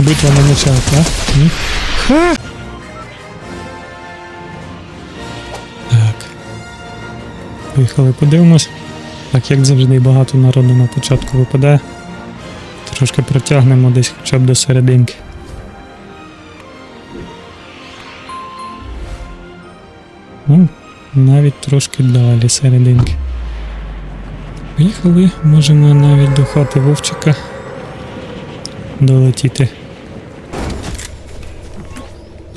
Битва на мечах, так? Ха! Так. Поїхали, подивимось. Так, як завжди, багато народу на початку випадає. Трошки протягнемо десь хоча б до серединки. Ну, навіть трошки далі серединки. Поїхали, можемо навіть до хати Вовчика долетіти.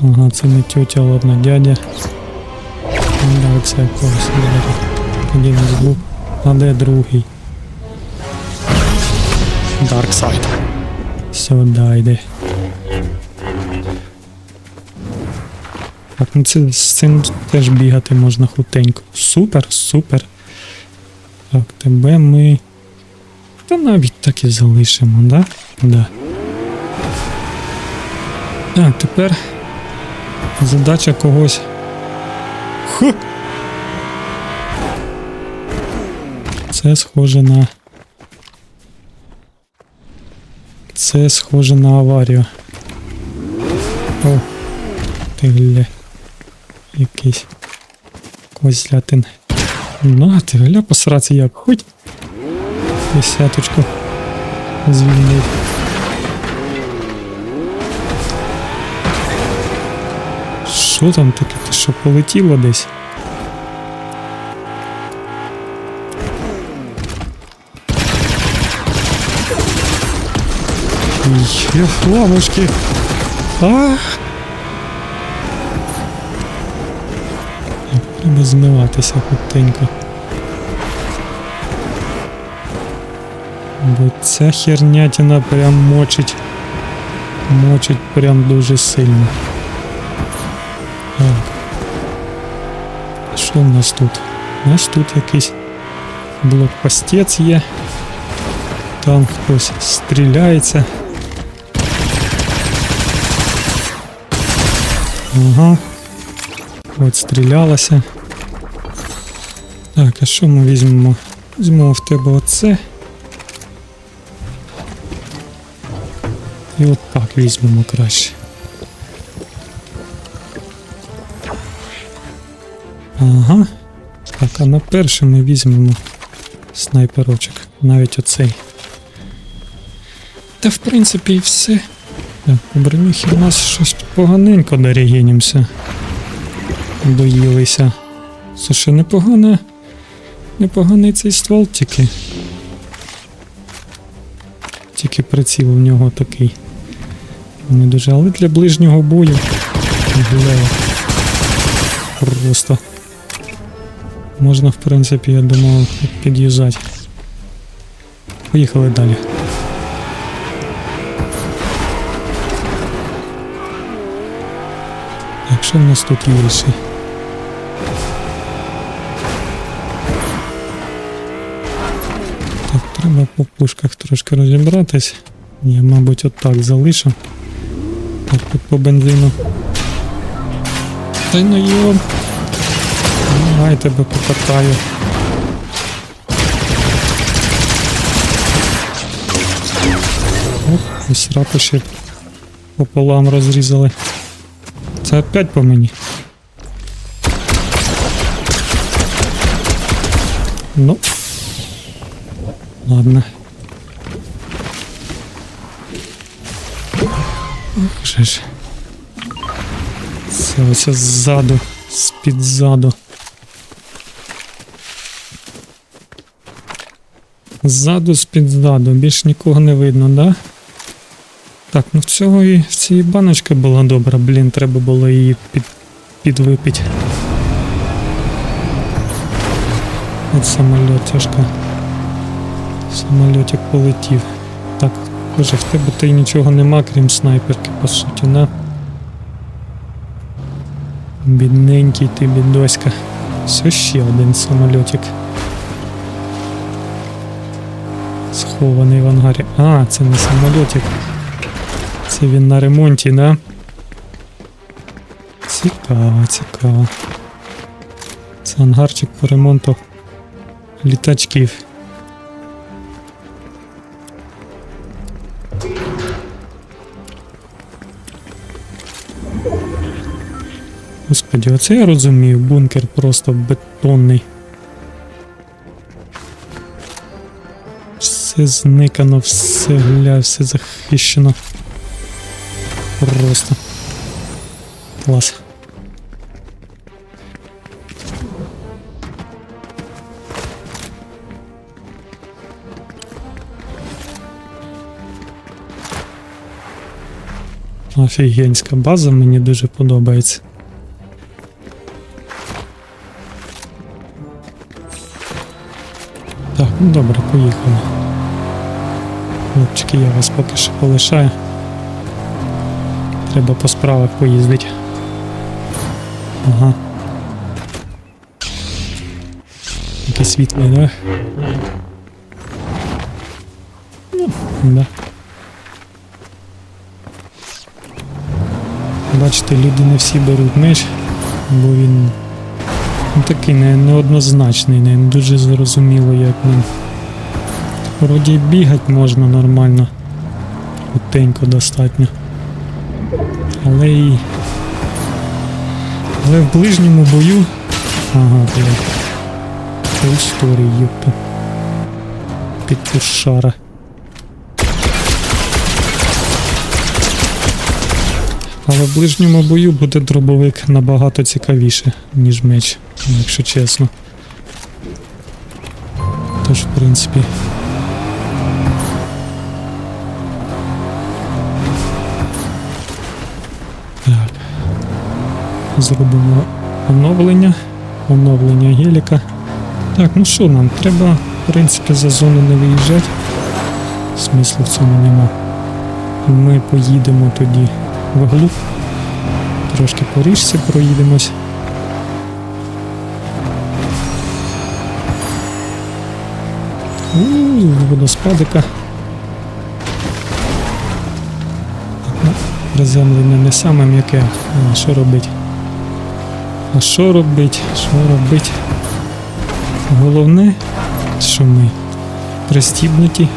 Ага, це не тетя, ладно, дядя. Ну, да, це якогось. Один із двох. А де другий? Дарксайд. Сюди йде. Так, ну це, з цим теж бігати можна хутенько. Супер, супер. Так, тебе ми. Та навіть так і залишимо, да? Да. Так, тепер задача когось. Ху! Це схоже на. Це схоже на аварію. О, ти гля. Якийсь козлятин. На, ти гля посраці як хоч. Десяточку звільнив. Що там таке? Що полетіло десь? Фламочки. А! Треба змиватися хутенько. Бо ця хернятина прям мочить. Мочить прям дуже сильно. Що в нас тут? У нас тут якийсь блокпостець є. Там хтось стріляється. Ага. От стрілялася. Так, а що ми візьмемо? Візьмемо в тебе оце. І от так візьмемо краще. Ага. Так, а на перше ми візьмемо снайперочок. Навіть оцей. Та в принципі і все. Так, у бронюхі в нас щось поганенько дорігінімося. Доїлися. Слушай, непогано. Непоганий цей ствол тільки. Тільки приціл у нього такий. Не дуже, але для ближнього бою. Гуляє. Просто. Можна, в принципі, я думав, під'їжджати. Поїхали далі. Якщо в нас тут є? Так, треба по пушках трошки розібратись. Я, мабуть, отак залишу. Так, тут по бензину. Та й ну йом. Давай тебе покатаю. Оп, ось ракоші пополам розрізали. Це опять по мені. Ну. Ладно. Ох же ж. Це ось ззаду, з-під ззаду. Ззаду, з-під ззаду, більш нікого не видно, да? Так, ну в цього і в цій баночка була добра, блін, треба було її під, підвипити. От самоліт тяжко. Самольотик полетів. Так, боже, в тебе то й нічого нема, крім снайперки, по суті, на. Бідненький ти, бідоська. Все ще один самольотик. Схований в ангарі. А, це не самолітик. Це він на ремонті, да? Цікаво, цікаво. Це ангарчик по ремонту літачків. Господи, оце я розумію, бункер просто бетонний. Все зникано, все гля, все захищено. Просто. Клас. Офігенська база мені дуже подобається. Так, ну добре, поїхали. Хлопчики, я вас поки що полишаю. Треба по справах поїздити. Ага. Який світлий, да? Ну, да. Бачите, люди не всі беруть меч, бо він такий не, неоднозначний, не дуже зрозуміло, як він. Вроді бігати можна нормально. Хутенько достатньо. Але і. Але в ближньому бою. Ага, блядь. Історії, юпта. Підпушара. Але в ближньому бою буде дробовик набагато цікавіше, ніж меч, якщо чесно. Тож, в принципі. Зробимо оновлення. Оновлення геліка. Так, ну що нам? Треба, в принципі, за зону не виїжджати. Смислу в цьому нема. Ми поїдемо тоді вглуб. Трошки по річці проїдемось. Водоспадика. Ну, Приземлення не саме м'яке. Що робить? А що робить? Що робить? Головне, що ми пристібнуті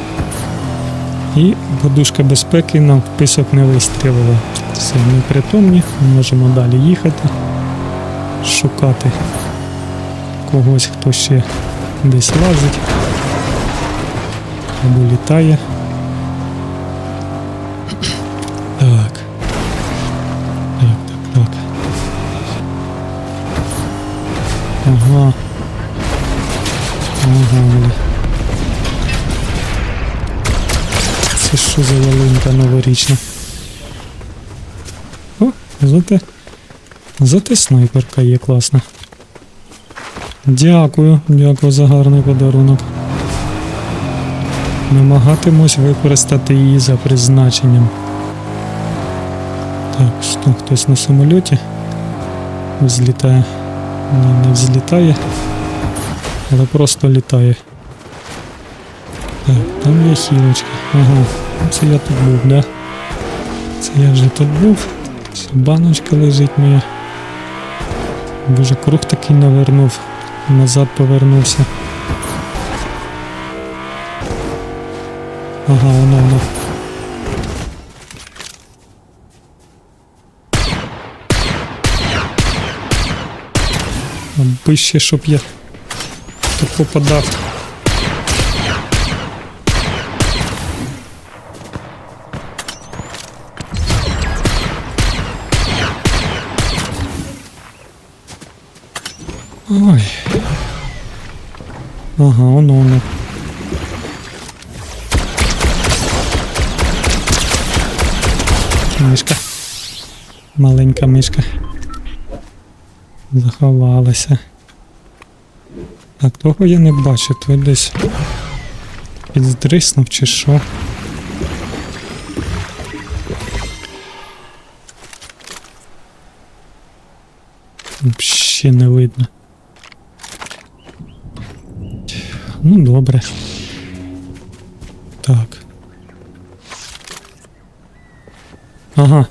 і подушка безпеки нам в писок не вистрілила. Все, ми притомні, ми можемо далі їхати, шукати когось, хто ще десь лазить або літає. Ага. Ага, бля. Це що за ялинка новорічна? О, зате. Зате снайперка є класна. Дякую, дякую за гарний подарунок. Намагатимусь використати її за призначенням. Так, що хтось на самольоті взлітає. Ні, не взлітає, але просто літає. Так, там є хілочка. Ага, це я тут був, да? Це я вже тут був. Це баночка лежить моя. Боже, круг такий навернув. Назад повернувся. Ага, воно воно. Аби ще, щоб я тут попадав. Ой. Ага, воно воно. Мишка. Маленька мишка. Заховалася. Так, того я не бачу, той десь підздриснув чи що. Ще не видно. Ну, добре. Так. Ага.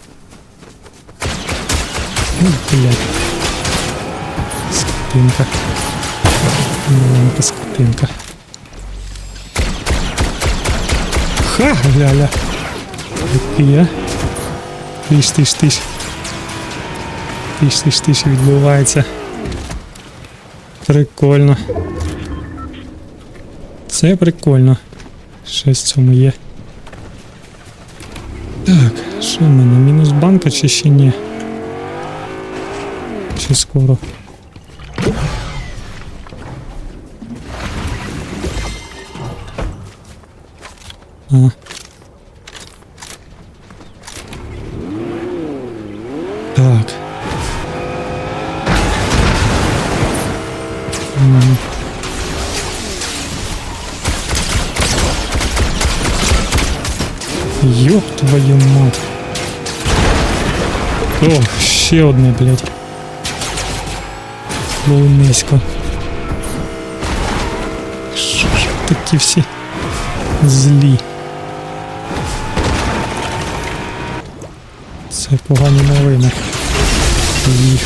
Ну, блядь. Скотинка. Маленька скотинка. Ха, ля-ля. Який я. Тиш, тиш, тиш. тиш, тиш, тиш відбувається. Прикольно. Це прикольно. Щось в цьому є. Так, що в мене? Мінус банка чи ще ні? Чи скоро? А. Так. М. Ёб твою мать. О, ще одне, блядь. Було низько. Що ж такі всі злі. Це погані новини. Їх.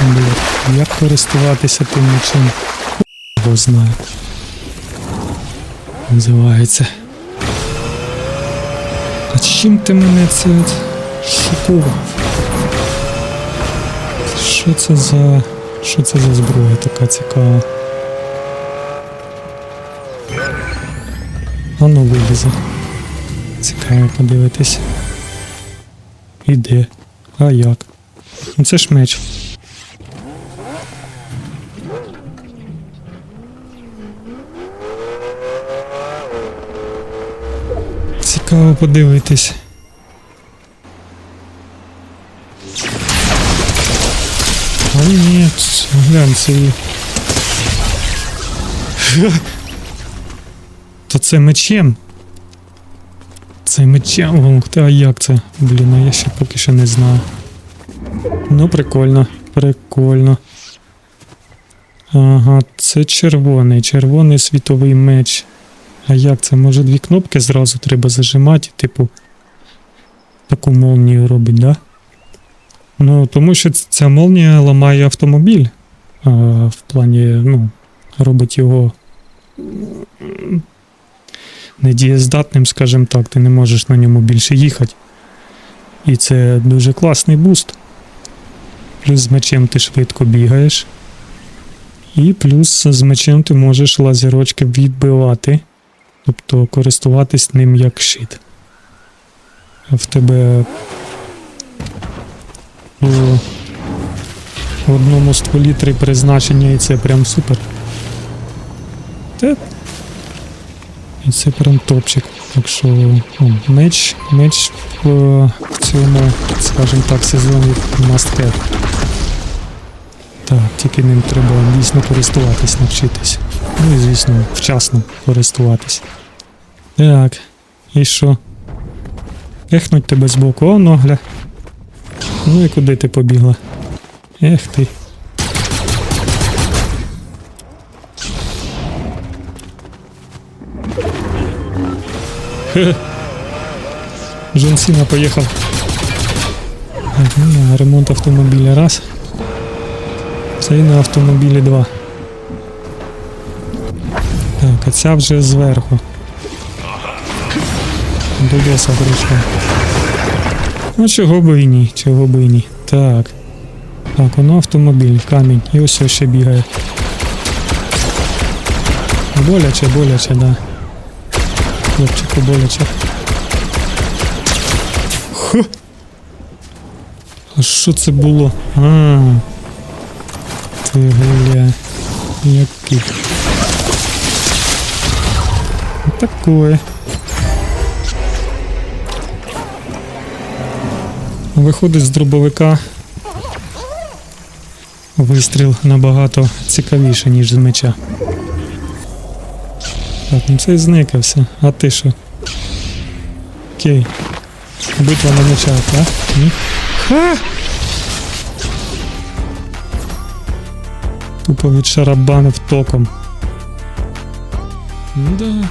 Блядь, як користуватися тим мечем? Його знає. Називається. А чим ти мене це шокував? Що це за. Що це за зброя така цікава? А ну вилізе. Цікаво подивитись. Іде. А як? Ну це ж меч. Цікаво подивитись. А ні, глянь, це мечем. Це мечем. Ух ти, а як це? Блін, а я ще поки що не знаю. Ну, прикольно, прикольно. Ага, це червоний, червоний світовий меч. А як це? Може дві кнопки зразу треба зажимати, типу. Таку молнію робить, да? Ну, тому що ця молнія ламає автомобіль. А, в плані, ну, робить його недієздатним, скажімо так, ти не можеш на ньому більше їхати. І це дуже класний буст. Плюс з мечем ти швидко бігаєш. І плюс з мечем ти можеш лазерочки відбивати. Тобто користуватись ним як щит. В тебе в одному стволі три призначення, і це прям супер. Те. Це прям топчик. Так що ну, меч, меч в, в цьому, скажімо так, сезоні have. Так, тільки ним треба дійсно користуватись, навчитись. Ну і звісно, вчасно користуватись. Так, і що? Пехнуть тебе збоку, о, ногля. Ну і куди ти побігла? Ех ти. Джон Сіна поїхав. Ну, ремонт автомобіля раз. Цей на автомобілі два. Так, а ця вже зверху. До леса прийшла. Ну чого би і ні, чого би і ні. Так. Так, воно автомобіль, камінь. І ось ще бігає. Боляче, боляче, да. Хлопчику боляче. Ху. А що це було? А. Ти гуля. Який. Такое. Виходить з дробовика. Вистріл набагато цікавіше, ніж з меча. Так, ну цей зникався. А ти що? Окей. Битва на мечах, а? Ні? Ха! Тупо відшарабанив током. Ну да.